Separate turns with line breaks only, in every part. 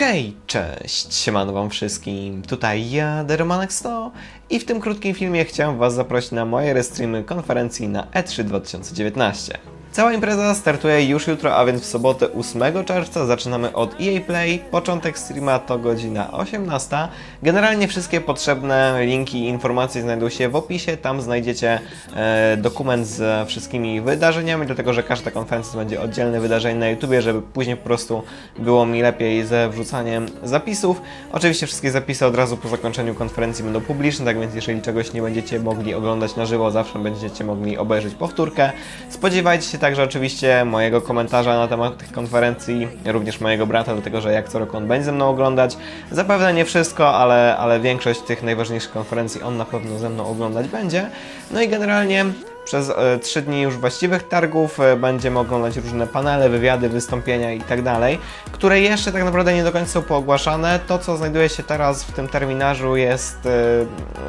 Hej, cześć, siemano wam wszystkim, tutaj ja, Deromanek 100 i w tym krótkim filmie chciałem was zaprosić na moje restreamy konferencji na E E3 2019. Cała impreza startuje już jutro, a więc w sobotę 8 czerwca zaczynamy od EA Play. Początek streama to godzina 18. Generalnie wszystkie potrzebne linki i informacje znajdą się w opisie. Tam znajdziecie e, dokument z wszystkimi wydarzeniami, dlatego że każda konferencja będzie oddzielne wydarzenie na YouTubie, żeby później po prostu było mi lepiej ze wrzucaniem zapisów. Oczywiście wszystkie zapisy od razu po zakończeniu konferencji będą publiczne, tak więc jeżeli czegoś nie będziecie mogli oglądać na żywo, zawsze będziecie mogli obejrzeć powtórkę. Spodziewajcie się także oczywiście mojego komentarza na temat tych konferencji, również mojego brata, dlatego że jak co roku on będzie ze mną oglądać. Zapewne nie wszystko, ale, ale większość tych najważniejszych konferencji on na pewno ze mną oglądać będzie. No i generalnie przez e, trzy dni już właściwych targów e, będziemy oglądać różne panele, wywiady, wystąpienia i tak które jeszcze tak naprawdę nie do końca są poogłaszane. To, co znajduje się teraz w tym terminarzu jest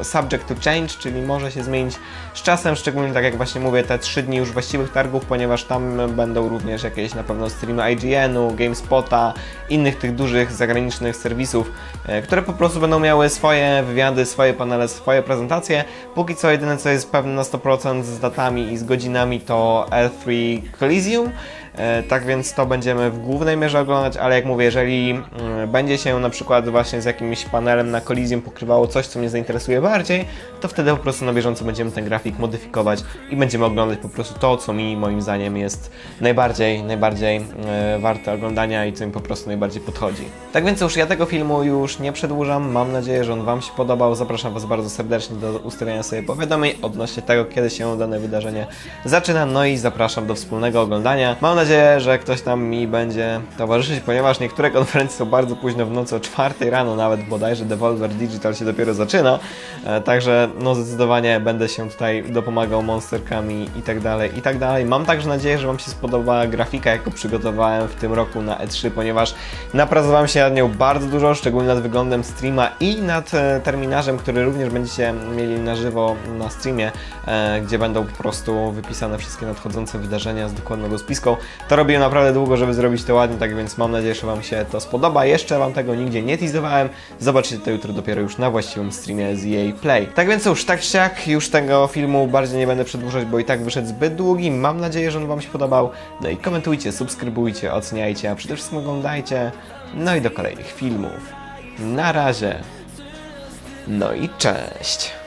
e, subject to change, czyli może się zmienić z czasem, szczególnie tak jak właśnie mówię, te trzy dni już właściwych targów, ponieważ tam będą również jakieś na pewno streamy IGN-u, GameSpota, innych tych dużych zagranicznych serwisów, które po prostu będą miały swoje wywiady, swoje panele, swoje prezentacje. Póki co jedyne co jest pewne na 100% z i z godzinami to L3 Coliseum. E, Tak więc to będziemy w głównej mierze oglądać, ale jak mówię, jeżeli mm, będzie się na przykład właśnie z jakimś panelem na Coliseum pokrywało coś, co mnie zainteresuje bardziej, to wtedy po prostu na bieżąco będziemy ten grafik modyfikować i będziemy oglądać po prostu to, co mi moim zdaniem jest najbardziej, najbardziej e, warte oglądania i co mi po prostu najbardziej podchodzi. Tak więc już ja tego filmu już nie przedłużam, mam nadzieję, że on Wam się podobał. Zapraszam Was bardzo serdecznie do ustawiania sobie powiadomień odnośnie tego, kiedy się dane wydarzenie zaczyna, no i zapraszam do wspólnego oglądania. Mam nadzieję, że ktoś tam mi będzie towarzyszyć, ponieważ niektóre konferencje są bardzo późno w nocy, o czwartej rano nawet bodajże Devolver Digital się dopiero zaczyna, e, także no zdecydowanie będę się tutaj dopomagał monsterkami i tak dalej, i tak dalej. Mam także nadzieję, że Wam się spodoba grafika, jaką przygotowałem w tym roku na E3, ponieważ napracowałem się nad nią bardzo dużo, szczególnie nad wyglądem streama i nad e, terminarzem, który również będziecie mieli na żywo na streamie, e, gdzie będą po prostu wypisane wszystkie nadchodzące wydarzenia z dokładną rozpiską. To robiłem naprawdę długo, żeby zrobić to ładnie, tak więc mam nadzieję, że Wam się to spodoba. Jeszcze Wam tego nigdzie nie teasowałem. Zobaczycie to jutro dopiero już na właściwym streamie z EA Play. Tak więc cóż, tak czy siak, już tego filmu bardziej nie będę przedłużać, bo i tak wyszedł zbyt długi. Mam nadzieję, że on Wam się podobał. No i komentujcie, subskrybujcie, oceniajcie, a przede wszystkim oglądajcie. No i do kolejnych filmów. Na razie. No i cześć.